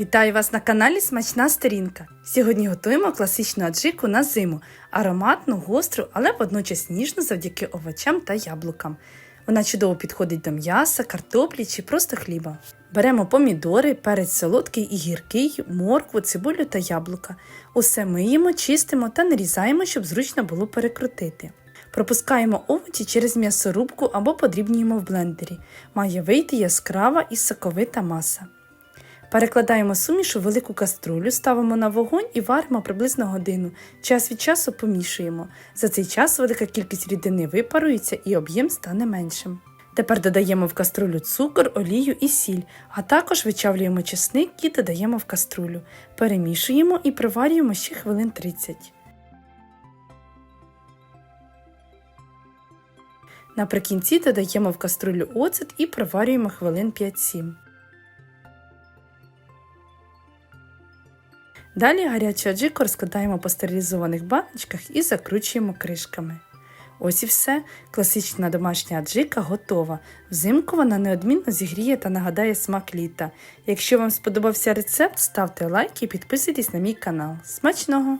Вітаю вас на каналі Смачна Сторінка. Сьогодні готуємо класичну аджику на зиму, ароматну, гостру, але водночас ніжну завдяки овочам та яблукам. Вона чудово підходить до м'яса, картоплі чи просто хліба. Беремо помідори, перець солодкий і гіркий, моркву, цибулю та яблука. Усе миємо, чистимо та нарізаємо, щоб зручно було перекрутити. Пропускаємо овочі через м'ясорубку або подрібнюємо в блендері. Має вийти яскрава і соковита маса. Перекладаємо суміш у велику каструлю, ставимо на вогонь і варимо приблизно годину. Час від часу помішуємо. За цей час велика кількість рідини випарується і об'єм стане меншим. Тепер додаємо в каструлю цукор, олію і сіль, а також вичавлюємо чесник і додаємо в каструлю. Перемішуємо і приварюємо ще хвилин 30. Наприкінці додаємо в каструлю оцет і проварюємо хвилин 5-7. Далі гарячу аджику розкладаємо по стерилізованих баночках і закручуємо кришками. Ось і все. Класична домашня аджика готова. Взимку вона неодмінно зігріє та нагадає смак літа. Якщо вам сподобався рецепт, ставте лайк і підписуйтесь на мій канал. Смачного!